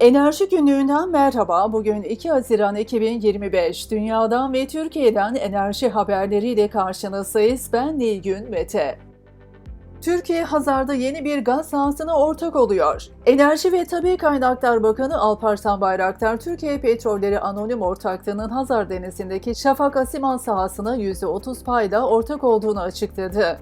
Enerji günlüğünden merhaba. Bugün 2 Haziran 2025. Dünyadan ve Türkiye'den enerji haberleriyle karşınızdayız. Ben Nilgün Mete. Türkiye Hazar'da yeni bir gaz sahasına ortak oluyor. Enerji ve Tabi Kaynaklar Bakanı Alparslan Bayraktar, Türkiye Petrolleri Anonim Ortaklığı'nın Hazar Denizi'ndeki Şafak Asiman sahasına %30 payla ortak olduğunu açıkladı.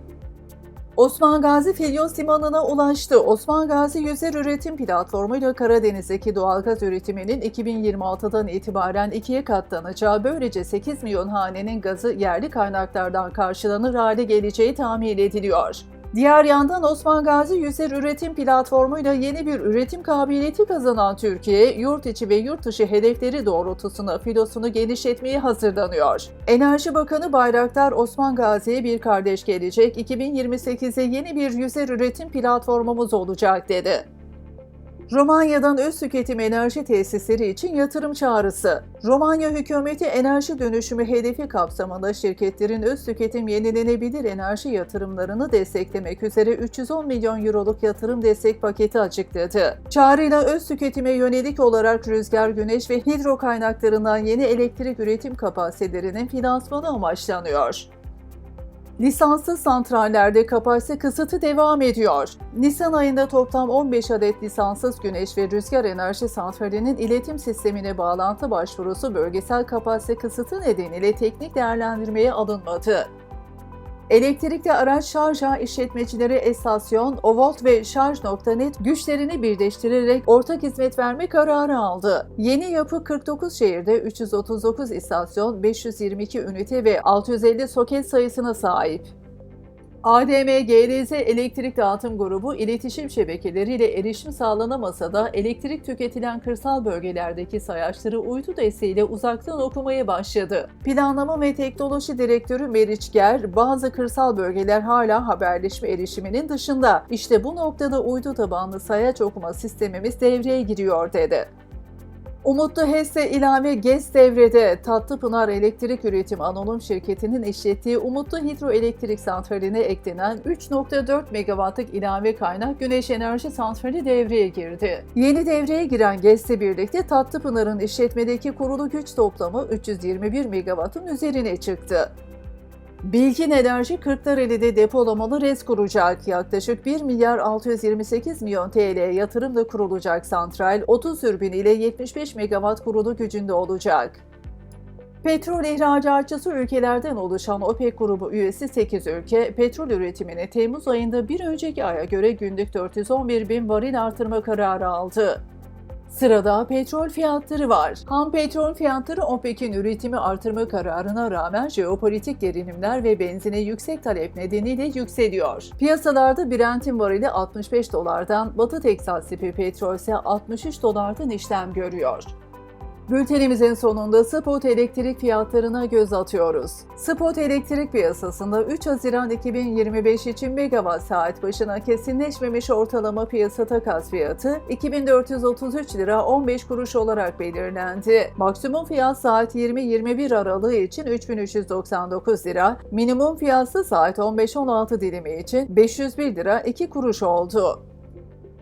Osman Gazi Filyos Limanı'na ulaştı. Osman Gazi Yüzer Üretim Platformu'yla Karadeniz'deki doğalgaz üretiminin 2026'dan itibaren ikiye katlanacağı, böylece 8 milyon hanenin gazı yerli kaynaklardan karşılanır hale geleceği tahmin ediliyor. Diğer yandan Osman Gazi Yüzer Üretim Platformu'yla yeni bir üretim kabiliyeti kazanan Türkiye, yurt içi ve yurt dışı hedefleri doğrultusunda filosunu genişletmeye hazırlanıyor. Enerji Bakanı Bayraktar Osman Gazi'ye bir kardeş gelecek, 2028'e yeni bir yüzer üretim platformumuz olacak dedi. Romanya'dan öz tüketim enerji tesisleri için yatırım çağrısı. Romanya hükümeti enerji dönüşümü hedefi kapsamında şirketlerin öz tüketim yenilenebilir enerji yatırımlarını desteklemek üzere 310 milyon euroluk yatırım destek paketi açıkladı. Çağrıyla öz tüketime yönelik olarak rüzgar, güneş ve hidro kaynaklarından yeni elektrik üretim kapasitelerinin finansmanı amaçlanıyor. Lisanssız santrallerde kapasite kısıtı devam ediyor. Nisan ayında toplam 15 adet lisanssız güneş ve rüzgar enerji santralinin iletim sistemine bağlantı başvurusu bölgesel kapasite kısıtı nedeniyle teknik değerlendirmeye alınmadı. Elektrikli araç şarj ağı işletmecileri estasyon, Ovolt ve Şarj.net güçlerini birleştirerek ortak hizmet verme kararı aldı. Yeni yapı 49 şehirde 339 istasyon, 522 ünite ve 650 soket sayısına sahip. ADM GDZ Elektrik Dağıtım Grubu iletişim şebekeleriyle erişim sağlanamasa da elektrik tüketilen kırsal bölgelerdeki sayaçları uydu desteğiyle uzaktan okumaya başladı. Planlama ve Teknoloji Direktörü Meriç Ger, bazı kırsal bölgeler hala haberleşme erişiminin dışında. İşte bu noktada uydu tabanlı sayaç okuma sistemimiz devreye giriyor dedi. Umutlu HES'e ilave GES devrede Tatlıpınar Elektrik Üretim Anonim Şirketi'nin işlettiği Umutlu Hidroelektrik Santrali'ne eklenen 3.4 megawattlık ilave kaynak güneş enerji santrali devreye girdi. Yeni devreye giren GES'le birlikte Tatlıpınar'ın işletmedeki kurulu güç toplamı 321 megawattın üzerine çıktı. Bilgin Enerji Kırklareli'de depolamalı res kuracak. Yaklaşık 1 milyar 628 milyon TL yatırımla kurulacak santral 30 türbin ile 75 megawatt kurulu gücünde olacak. Petrol ihracatçısı ülkelerden oluşan OPEC grubu üyesi 8 ülke, petrol üretimini Temmuz ayında bir önceki aya göre günlük 411 bin varil artırma kararı aldı. Sırada petrol fiyatları var. Ham petrol fiyatları OPEC'in üretimi artırma kararına rağmen jeopolitik gerilimler ve benzine yüksek talep nedeniyle yükseliyor. Piyasalarda Brent'in varili 65 dolardan, Batı Teksas tipi petrol ise 63 dolardan işlem görüyor. Bültenimizin sonunda spot elektrik fiyatlarına göz atıyoruz. Spot elektrik piyasasında 3 Haziran 2025 için megawatt saat başına kesinleşmemiş ortalama piyasa takas fiyatı 2433 lira 15 kuruş olarak belirlendi. Maksimum fiyat saat 20-21 aralığı için 3399 lira, minimum fiyatı saat 15-16 dilimi için 501 lira 2 kuruş oldu.